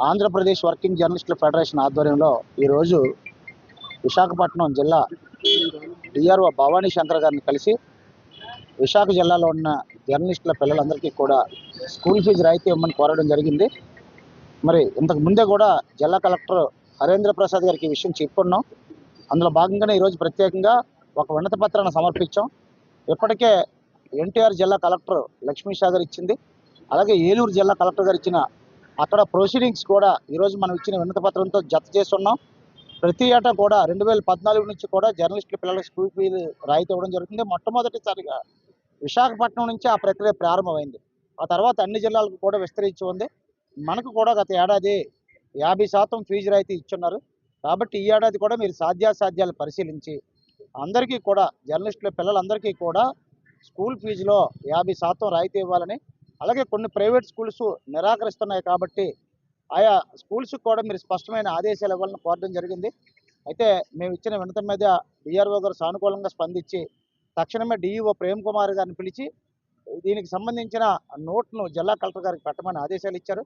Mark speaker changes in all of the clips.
Speaker 1: Andhra Pradesh working జర్నలిస్టుల federation ఆధ్వర్యంలో ఈరోజు విశాఖపట్నం జిల్లా డిఆర్ఓ భవానీ శంకర్ గారిని కలిసి విశాఖ జిల్లాలో ఉన్న జర్నలిస్టుల పిల్లలందరికీ కూడా స్కూల్ ఫీజు రాయితీ ఇవ్వమని కోరడం జరిగింది. మరి ఇంతకు ముందే కూడా జిల్లా కలెక్టర్ హరేంద్ర ప్రసాద్ గారికి ఈ విషయం చెప్పుకున్నాం అందులో భాగంగానే ఈరోజు ప్రత్యేకంగా ఒక వినతి పత్రాన్ని సమర్పించాం. ఇప్పటికే ఎన్టీఆర్ జిల్లా కలెక్టర్ లక్ష్మీ సాగర్ ఇచ్చింది. అలాగే ఏలూరు జిల్లా కలెక్టర్ గారు ఇచ్చిన అక్కడ ప్రొసీడింగ్స్ కూడా ఈరోజు మనం ఇచ్చిన వినతి పత్రంతో జత చేస్తున్నాం. ప్రతి ఏటా కూడా రెండు వేల పద్నాలుగు నుంచి కూడా జర్నలిస్టుల పిల్లలకు స్కూల్ ఫీజు రాయితీ ఇవ్వడం జరుగుతుంది. మొట్టమొదటిసారిగా విశాఖపట్నం నుంచి ఆ ప్రక్రియ ప్రారంభమైంది. ఆ తర్వాత అన్ని జిల్లాలకు కూడా విస్తరించి ఉంది. మనకు కూడా గత ఏడాది యాభై శాతం ఫీజు రాయితీ ఇచ్చున్నారు. కాబట్టి ఈ ఏడాది కూడా మీరు సాధ్యాసాధ్యాలు పరిశీలించి అందరికీ కూడా జర్నలిస్టుల పిల్లలందరికీ కూడా స్కూల్ ఫీజులో యాభై శాతం రాయితీ ఇవ్వాలని అలాగే కొన్ని ప్రైవేట్ స్కూల్స్ నిరాకరిస్తున్నాయి కాబట్టి ఆయా స్కూల్స్ కూడా మీరు స్పష్టమైన ఆదేశాలు ఇవ్వాలని కోరడం జరిగింది. అయితే మేము ఇచ్చిన వినతం మీద డిఆర్ఓ గారు సానుకూలంగా స్పందించి తక్షణమే డిఈఓ ప్రేమ్ కుమార్ గారిని పిలిచి దీనికి సంబంధించిన నోట్ను జిల్లా కలెక్టర్ గారికి పెట్టమని ఆదేశాలు ఇచ్చారు.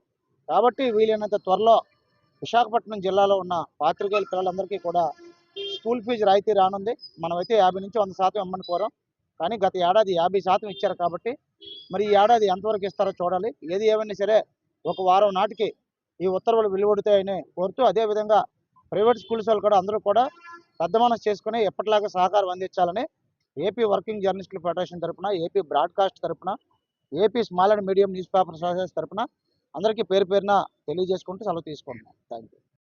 Speaker 1: కాబట్టి వీలైనంత త్వరలో విశాఖపట్నం జిల్లాలో ఉన్న పాత్రికేయుల పిల్లలందరికీ కూడా స్కూల్ ఫీజు రాయితీ రానుంది. మనమైతే యాభై నుంచి వంద శాతం ఇమ్మని కోరాం. కానీ గత ఏడాది యాభై శాతం ఇచ్చారు కాబట్టి మరి ఈ ఏడాది ఎంతవరకు ఇస్తారో చూడాలి. ఏది ఏమైనా సరే ఒక వారం నాటికి ఈ ఉత్తర్వులు వెలువడుతాయని కోరుతూ అదేవిధంగా ప్రైవేట్ స్కూల్స్ వాళ్ళు కూడా అందరూ కూడా పెద్ద మనసు చేసుకుని ఎప్పటిలాగా సహకారం అందించాలని ఏపీ వర్కింగ్ జర్నలిస్టుల ఫెడరేషన్ తరఫున ఏపీ బ్రాడ్కాస్ట్ తరఫున AP small and medium newspaper association తరఫున అందరికీ పేరు పేరున తెలియజేసుకుంటూ సెలవు తీసుకుంటున్నాం. Thank you